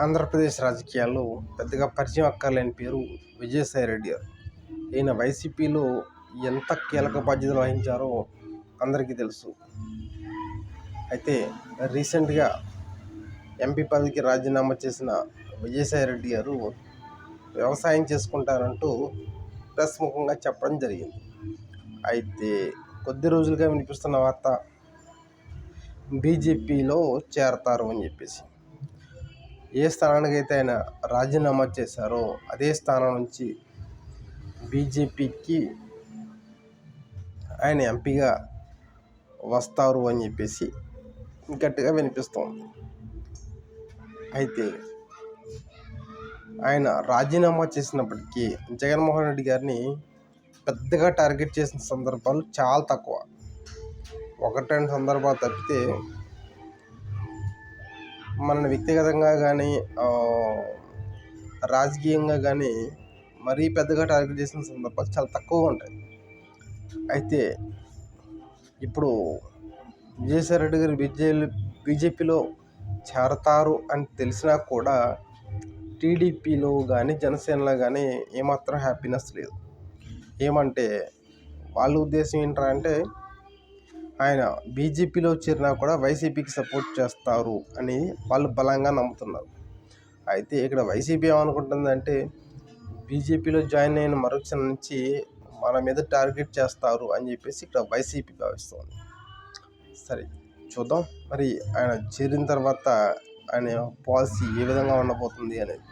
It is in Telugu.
ఆంధ్రప్రదేశ్ రాజకీయాల్లో పెద్దగా పరిచయం అక్కర్లేని పేరు విజయసాయి రెడ్డి గారు. ఈయన వైసీపీలో ఎంత కీలక బాధ్యతలు వహించారో అందరికీ తెలుసు. అయితే రీసెంట్గా ఎంపీ పదవికి రాజీనామా చేసిన విజయసాయి రెడ్డి గారు వ్యవసాయం చేసుకుంటారంటూ ప్రెస్ ముఖంగా చెప్పడం జరిగింది. అయితే కొద్ది రోజులుగా వినిపిస్తున్న వార్త బీజేపీలో చేరతారు అని చెప్పేసి. ఏ స్థానానికైతే ఆయన రాజీనామా చేశారో అదే స్థానం నుంచి బీజేపీకి ఆయన ఎంపీగా వస్తారు అని చెప్పేసి గట్టిగా వినిపిస్తోంది. అయితే ఆయన రాజీనామా చేసినప్పటికీ జగన్మోహన్ రెడ్డి గారిని పెద్దగా టార్గెట్ చేసిన సందర్భాలు చాలా తక్కువ. ఒకటి రెండు సందర్భాలు తప్పితే మనల్ని వ్యక్తిగతంగా కానీ రాజకీయంగా కానీ మరీ పెద్దగా టార్గెట్ చేసిన సందర్భాలు చాలా తక్కువగా ఉంటాయి. అయితే ఇప్పుడు విజయసాయి రెడ్డి గారు బీజే బీజేపీలో చేరతారు అని తెలిసినా కూడా టీడీపీలో కానీ జనసేనలో కానీ ఏమాత్రం హ్యాపీనెస్ లేదు. ఏమంటే వాళ్ళ ఉద్దేశం ఏంటంటే అంటే ఆయన బీజేపీలో చేరినా కూడా వైసీపీకి సపోర్ట్ చేస్తారు అని వాళ్ళు బలంగా నమ్ముతున్నారు. అయితే ఇక్కడ వైసీపీ ఏమనుకుంటుందంటే బీజేపీలో జాయిన్ అయిన మరుక్షణం నుంచి మన మీద టార్గెట్ చేస్తారు అని చెప్పేసి ఇక్కడ వైసీపీ భావిస్తుంది. సరే చూద్దాం. మరి ఆయన చేరిన తర్వాత ఆయన పాలసీ ఏ విధంగా ఉండబోతుంది అనేది.